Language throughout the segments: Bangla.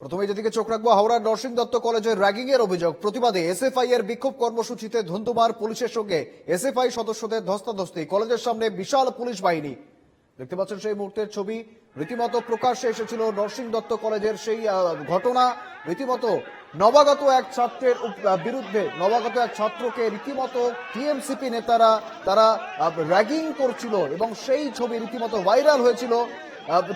প্রথমে যেদিকে চোখ রাখব হাওড়ার নরসিং দত্ত কলেজের র্যাগিং এর অভিযোগ। প্রতিবাদে এসএফআই এর বিক্ষোভ কর্মসূচিতে ধুন্ধুমার পুলিশের সঙ্গে এসএফআই সদস্যদের ধস্তাধস্তি। কলেজের সামনে বিশাল পুলিশ বাহিনী। দেখতে পাচ্ছেন সেই মুহূর্তের ছবি। রীতিমতো প্রকাশ্যে এসেছিল নরসিং দত্ত কলেজের সেই ঘটনা। রীতিমতো নবাগত এক ছাত্রের বিরুদ্ধে নবাগত এক ছাত্রকে রীতিমতো টিএমসিপি নেতারা, তারা র্যাগিং করছিল এবং সেই ছবি রীতিমতো ভাইরাল হয়েছিল।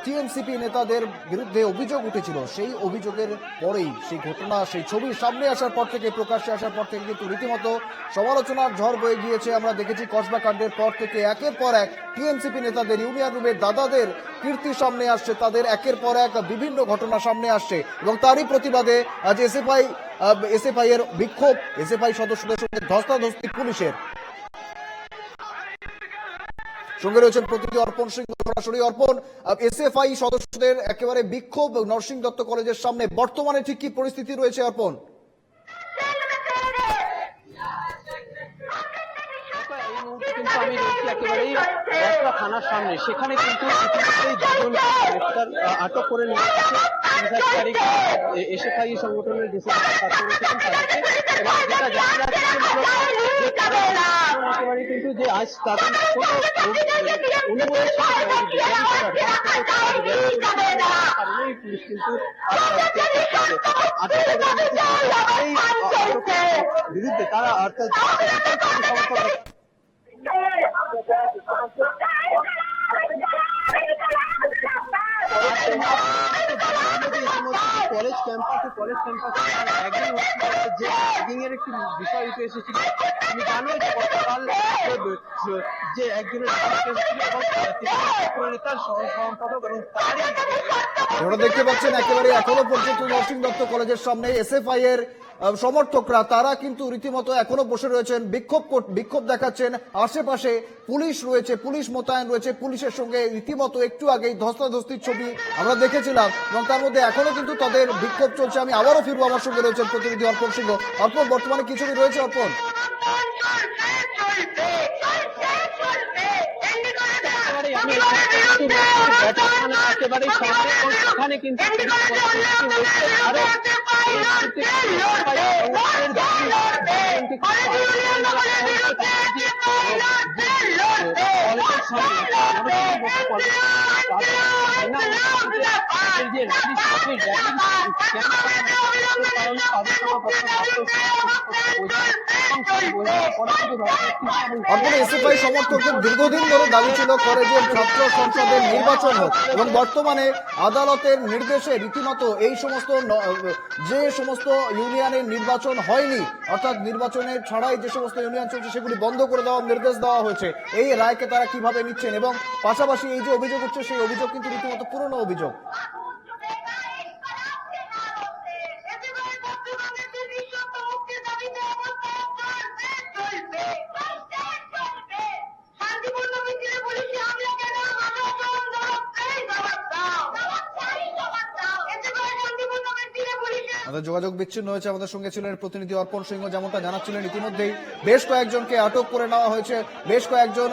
টিএমসিপি নেতাদের বিরুদ্ধে অভিযোগ উঠেছিল। সেই অভিযোগের পরেই সেই ঘটনা, সেই ছবি সামনে আসার পর থেকে, প্রকাশ্যে আসার পর থেকে কিন্তু রীতিমতো সমালোচনার ঝড় বয়ে গিয়েছে। আমরা দেখেছি কসবা কাণ্ডের পর থেকে একের পর এক টিএমসিপি নেতাদের, ইউনিয়ন রুমের দাদাদের কীর্তি সামনে আসছে, তাদের একের পর এক বিভিন্ন ঘটনা সামনে আসছে এবং তারই প্রতিবাদে আজ এসএফআই এসএফআই এর বিক্ষোভ এসএফআই সদস্যদের সঙ্গে ধস্তাধস্তি পুলিশের। সঙ্গে রয়েছেন প্রতিনিধি অর্পণ সিং, সরাসরি অর্পণ। এসএফআই সদস্যদের একেবারে বিক্ষোভ নরসিং দত্ত কলেজের সামনে। বর্তমানে ঠিক কি পরিস্থিতি রয়েছে, অর্পণ? কিন্তু আমি রয়েছি একেবারেই থানার সামনে। সেখানে কিন্তু গ্রেফতার আটক করে নিয়ে তারিখ এসএফআই সংগঠনের তাদেরকে এবং যেটা জানা একেবারে কিন্তু যে আজ তাদের কোনো অনুমোদন থেকে। কারণেই পুলিশ কিন্তু আটক করে বিরুদ্ধে তারা অর্থাৎ সমর্থক কলেজ ক্যাম্পাসে কলেজ ক্যাম্পাসে একদিন যে র্যাগিং এর একটি বিষয় উঠে এসেছিল তুমি জানো যে একজনের দেখতে পাচ্ছেন একেবারে এখনও পর্যন্ত নরসিং দত্ত কলেজের সামনে এসএফআই এর সমর্থকরা তারা কিন্তু রীতিমতো এখনও বসে রয়েছেন বিক্ষোভ বিক্ষোভ দেখাচ্ছেন। আশেপাশে পুলিশ রয়েছে পুলিশ মোতায়েন রয়েছে পুলিশের সঙ্গে রীতিমতো একটু আগেই ধস্তাধস্তির ছবি আমরা দেখেছিলাম এবং তার মধ্যে এখনও কিন্তু তাদের বিক্ষোভ চলছে। আমি আবারও ফিরবো আমার সঙ্গে রয়েছেন প্রতিনিধি অর্পণ সিংহ। অর্পণ বর্তমানে কি ছবি রয়েছে অর্পণ একেবারেই আমি কিন্তু ব্যাটাখানে একেবারেই সামনে সেখানে কিন্তু আরও এই অর্পণ এসএফআই সমর্থকদের দীর্ঘদিন ধরে দাবি ছিল কলেজের ছাত্র সংসদের নির্বাচন হোক এবং বর্তমানে আদালতের নির্দেশে রীতিমতো এই সমস্ত যে সমস্ত ইউনিয়নের নির্বাচন হয়নি, অর্থাৎ নির্বাচনের ছাড়াই যে সমস্ত ইউনিয়ন চলছে সেগুলি বন্ধ করে দেওয়ার নির্দেশ দেওয়া হয়েছে, এই রায়কে তারা কীভাবে নিচ্ছেন এবং পাশাপাশি এই যে অভিযোগ হচ্ছে সেই অভিযোগ কিন্তু রীতিমতো পুরনো অভিযোগ। আমাদের যোগাযোগ বিচ্ছিন্ন হয়েছে আমাদের সঙ্গে ছিলেন প্রতিনিধি অর্পণ সিংহ, যেমনটা জানাচ্ছিলেন ইতিমধ্যেই। বেশ কয়েকজনকে আটক করে নেওয়া হয়েছে। বেশ কয়েকজন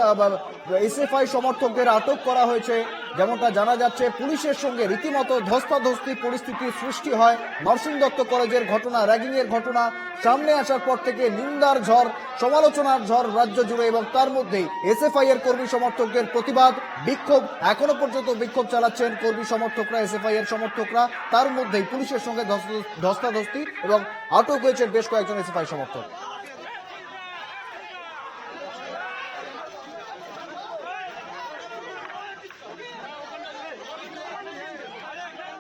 এসএফআই সমর্থকদের আটক করা হয়েছে। যেমনটা জানা যাচ্ছে, পুলিশের সঙ্গে রীতিমতো ধস্তাধস্তি পরিস্থিতির সৃষ্টি হয়। নরসিং দত্ত কলেজের ঘটনা এর ঘটনা, সামনে আসার পর থেকে নিন্দার ঝড়, সমালোচনার ঝড় রাজ্য জুড়ে এবং তার মধ্যেই এসএফআই এর কর্মী সমর্থকদের প্রতিবাদ, বিক্ষোভ। এখনও পর্যন্ত বিক্ষোভ চালাচ্ছেন কর্মী সমর্থকরা এসএফআই এর সমর্থকরা। তার মধ্যেই পুলিশের সঙ্গে ধস্তাধস্তি এবং আটক হয়েছে বেশ কয়েকজন এসএফআই সমর্থক।